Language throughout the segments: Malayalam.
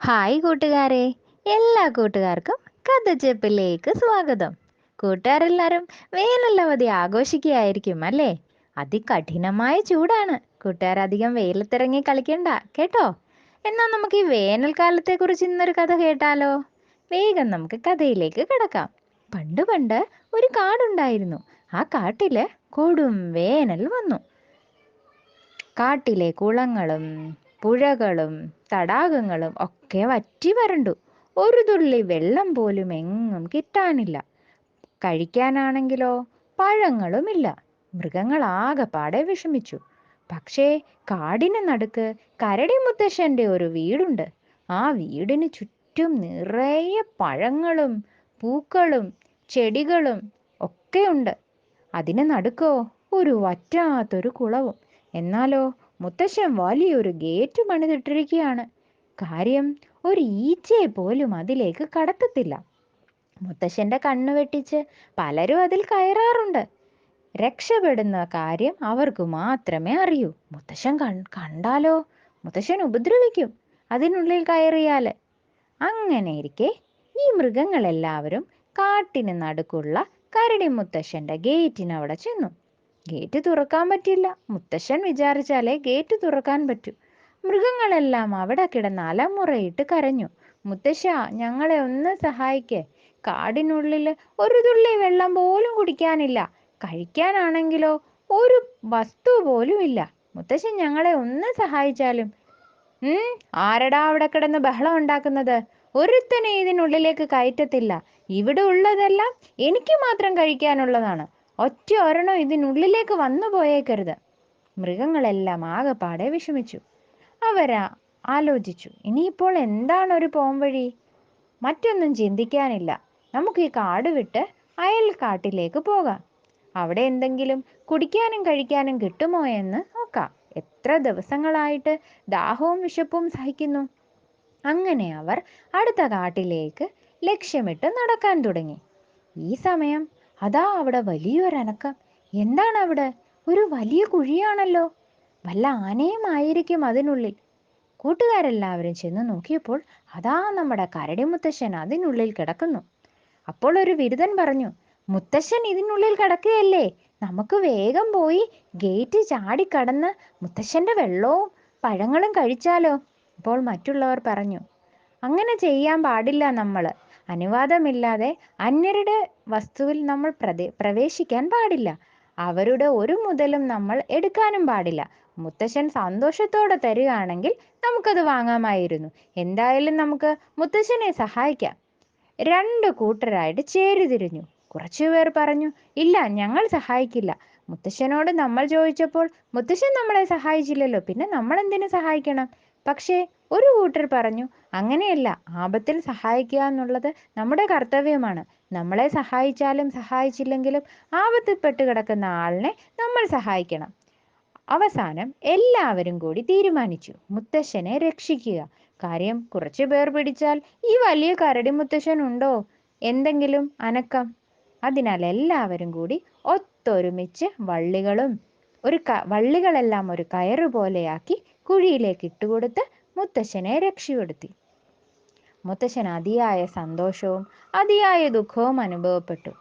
ഹായ് കൂട്ടുകാരെ എല്ലാ കൂട്ടുകാർക്കും കഥച്ചെപ്പിലേക്ക് സ്വാഗതം. കൂട്ടുകാരെല്ലാവരും വേനലവധി ആഘോഷിക്കുകയായിരിക്കും അല്ലേ? അതികഠിനമായ ചൂടാണ്. കൂട്ടുകാർ അധികം വെയിലത്തിറങ്ങി കളിക്കണ്ട കേട്ടോ? എന്നാൽ നമുക്ക് ഈ വേനൽക്കാലത്തെ കുറിച്ച് ഇന്നൊരു കഥ കേട്ടാലോ? വേഗം നമുക്ക് കഥയിലേക്ക് കിടക്കാം. പണ്ട് പണ്ട് ഒരു കാടുണ്ടായിരുന്നു. ആ കാട്ടിൽ കൊടും വേനൽ വന്നു. കാട്ടിലെ കുളങ്ങളും പുഴകളും തടാകങ്ങളും ഒക്കെ വറ്റി വരണ്ടു. ഒരു തുള്ളി വെള്ളം പോലും എങ്ങും കിട്ടാനില്ല. കഴിക്കാനാണെങ്കിലോ പഴങ്ങളുമില്ല. മൃഗങ്ങൾ ആകെപ്പാടെ വിഷമിച്ചു. പക്ഷേ കാടിന് നടുക്ക് കരടി മുത്തശ്ശന്റെ ഒരു വീടുണ്ട്. ആ വീടിന് ചുറ്റും നിറയെ പഴങ്ങളും പൂക്കളും ചെടികളും ഒക്കെയുണ്ട് അതിന് നടുക്കോ ഒരു വറ്റാത്തൊരു കുളവും. എന്നാലോ മുത്തശ്ശൻ വലിയൊരു ഗേറ്റ് പണിതിട്ടിരിക്കുകയാണ് കാര്യം ഒരു ഈച്ചയെ പോലും അതിലേക്ക് കടത്തത്തില്ല. മുത്തശ്ശന്റെ കണ്ണ് വെട്ടിച്ച് പലരും അതിൽ കയറാറുണ്ട്. രക്ഷപ്പെടുന്ന കാര്യം അവർക്ക് മാത്രമേ അറിയൂ. മുത്തശ്ശൻ കണ്ടാലോ? മുത്തശ്ശൻ ഉപദ്രവിക്കും അതിനുള്ളിൽ കയറിയാൽ. അങ്ങനെ ഇരിക്കെ ഈ മൃഗങ്ങളെല്ലാവരും കാട്ടിന് നടുക്കുള്ള കരടി മുത്തശ്ശന്റെ ഗേറ്റിനവിടെ ചെന്നു. ഗേറ്റ് തുറക്കാൻ പറ്റില്ല. മുത്തശ്ശൻ വിചാരിച്ചാലേ ഗേറ്റ് തുറക്കാൻ പറ്റൂ. മൃഗങ്ങളെല്ലാം അവിടെ കിടന്ന് അലമുറയിട്ട് കരഞ്ഞു. മുത്തശ്ശ ഞങ്ങളെ ഒന്ന് സഹായിക്കേ. കാടിനുള്ളിൽ ഒരു തുള്ളി വെള്ളം പോലും കുടിക്കാനില്ല. കഴിക്കാനാണെങ്കിലോ ഒരു വസ്തു പോലും ഇല്ല. മുത്തശ്ശൻ ഞങ്ങളെ ഒന്ന് സഹായിച്ചാലും. ഉം ആരടാ അവിടെ കിടന്ന് ബഹളം ഉണ്ടാക്കുന്നത്? ഒരുത്തനെ ഇതിനുള്ളിലേക്ക് കയറ്റത്തില്ല. ഇവിടെ ഉള്ളതെല്ലാം എനിക്ക് മാത്രം കഴിക്കാനുള്ളതാണ്. ഒറ്റ ഒരെണ്ണം ഇതിനുള്ളിലേക്ക് വന്നു പോയേക്കരുത്. മൃഗങ്ങളെല്ലാം ആകെപ്പാടെ വിഷമിച്ചു. അവരാ ആലോചിച്ചു ഇനിയിപ്പോൾ എന്താണ് ഒരു പോംവഴി? മറ്റൊന്നും ചിന്തിക്കാനില്ല. നമുക്ക് ഈ കാട് വിട്ട് അയൽ കാട്ടിലേക്ക് പോകാം. അവിടെ എന്തെങ്കിലും കുടിക്കാനും കഴിക്കാനും കിട്ടുമോ എന്ന് നോക്കാം. എത്ര ദിവസങ്ങളായിട്ട് ദാഹവും വിശപ്പും സഹിക്കുന്നു. അങ്ങനെ അവർ അടുത്ത കാട്ടിലേക്ക് ലക്ഷ്യമിട്ട് നടക്കാൻ തുടങ്ങി. ഈ സമയം അതാ അവിടെ വലിയൊരനക്കം എന്താണ് അവിടെ? ഒരു വലിയ കുഴിയാണല്ലോ. വല്ല ആനയും ആയിരിക്കും അതിനുള്ളിൽ. കൂട്ടുകാരെല്ലാവരും ചെന്ന് നോക്കിയപ്പോൾ അതാ നമ്മുടെ കരടി മുത്തശ്ശൻ അതിനുള്ളിൽ കിടക്കുന്നു. അപ്പോൾ ഒരു ബിരുദൻ പറഞ്ഞു മുത്തശ്ശൻ ഇതിനുള്ളിൽ കിടക്കുകയല്ലേ? നമുക്ക് വേഗം പോയി ഗേറ്റ് ചാടിക്കടന്ന് മുത്തശ്ശന്റെ വെള്ളവും പഴങ്ങളും കഴിച്ചാലോ? അപ്പോൾ മറ്റുള്ളവർ പറഞ്ഞു അങ്ങനെ ചെയ്യാൻ പാടില്ല നമ്മൾ അനുവാദമില്ലാതെ അന്യരുടെ വസ്തുവിൽ നമ്മൾ പ്രവേശിക്കാൻ പാടില്ല. അവരുടെ ഒരു മുതലും നമ്മൾ എടുക്കാനും പാടില്ല. മുത്തശ്ശൻ സന്തോഷത്തോടെ തരികയാണെങ്കിൽ നമുക്കത് വാങ്ങാമായിരുന്നു. എന്തായാലും നമുക്ക് മുത്തശ്ശനെ സഹായിക്കാം. രണ്ട് കൂട്ടരായിട്ട് ചേരിതിരിഞ്ഞു. കുറച്ചുപേർ പറഞ്ഞു ഇല്ല ഞങ്ങൾ സഹായിക്കില്ല. മുത്തശ്ശനോട് നമ്മൾ ചോദിച്ചപ്പോൾ മുത്തശ്ശൻ നമ്മളെ സഹായിച്ചില്ലല്ലോ. പിന്നെ നമ്മൾ എന്തിനു സഹായിക്കണം? പക്ഷേ ഒരു കൂട്ടർ പറഞ്ഞു അങ്ങനെയല്ല. ആപത്തിൽ സഹായിക്കുക എന്നുള്ളത് നമ്മുടെ കർത്തവ്യമാണ്. നമ്മളെ സഹായിച്ചാലും സഹായിച്ചില്ലെങ്കിലും ആപത്തിൽപ്പെട്ട് കിടക്കുന്ന ആളിനെ നമ്മൾ സഹായിക്കണം. അവസാനം എല്ലാവരും കൂടി തീരുമാനിച്ചു. മുത്തശ്ശനെ രക്ഷിക്കുക. കാര്യം കുറച്ച് പേർ പിടിച്ചാൽ ഈ വലിയ കരടി മുത്തശ്ശൻ ഉണ്ടോ? എന്തെങ്കിലും അനക്കം? അതിനാൽ എല്ലാവരും കൂടി ഒത്തൊരുമിച്ച് വള്ളികളും ഒരു ക വള്ളികളെല്ലാം ഒരു കയറ് പോലെയാക്കി കുഴിയിലേക്ക് ഇട്ടുകൊടുത്ത് മുത്തശ്ശനെ രക്ഷപ്പെടുത്തി. മുത്തശ്ശൻ അതിയായ സന്തോഷവും അതിയായ ദുഃഖവും അനുഭവപ്പെട്ടു.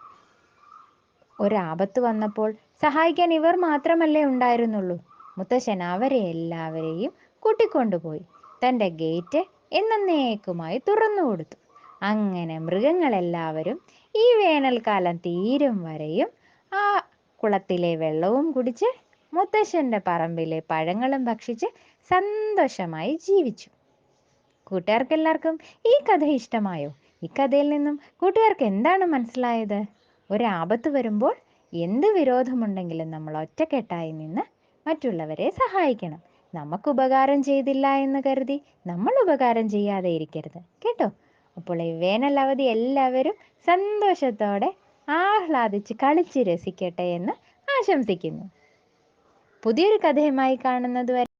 ഒരാപത്ത് വന്നപ്പോൾ സഹായിക്കാൻ ഇവർ മാത്രമല്ലേ ഉണ്ടായിരുന്നുള്ളൂ. മുത്തശ്ശൻ അവരെ എല്ലാവരെയും കൂട്ടിക്കൊണ്ടുപോയി. തന്റെ ഗേറ്റ് എന്നേക്കുമായി തുറന്നു കൊടുത്തു. അങ്ങനെ മൃഗങ്ങളെല്ലാവരും ഈ വേനൽക്കാലം തീരും വരെയും ആ കുളത്തിലെ വെള്ളവും കുടിച്ച് മുത്തശ്ശന്റെ പറമ്പിലെ പഴങ്ങളും ഭക്ഷിച്ച് സന്തോഷമായി ജീവിച്ചു. കൂട്ടുകാർക്ക് എല്ലാവർക്കും ഈ കഥ ഇഷ്ടമായോ? ഈ കഥയിൽ നിന്നും കൂട്ടുകാർക്ക് എന്താണ് മനസ്സിലായത്? ഒരാപത്ത് വരുമ്പോൾ എന്ത് വിരോധമുണ്ടെങ്കിലും നമ്മൾ ഒറ്റക്കെട്ടായി നിന്ന് മറ്റുള്ളവരെ സഹായിക്കണം. നമുക്ക് ഉപകാരം ചെയ്തില്ല എന്ന് കരുതി നമ്മൾ ഉപകാരം ചെയ്യാതെ ഇരിക്കരുത്. കേട്ടോ? അപ്പോൾ ഈ വേനൽ അവധി എല്ലാവരും സന്തോഷത്തോടെ ആഹ്ലാദിച്ച് കളിച്ച് രസിക്കട്ടെ എന്ന് ആശംസിക്കുന്നു. പുതിയൊരു കഥയുമായി കാണുന്നത് വരെ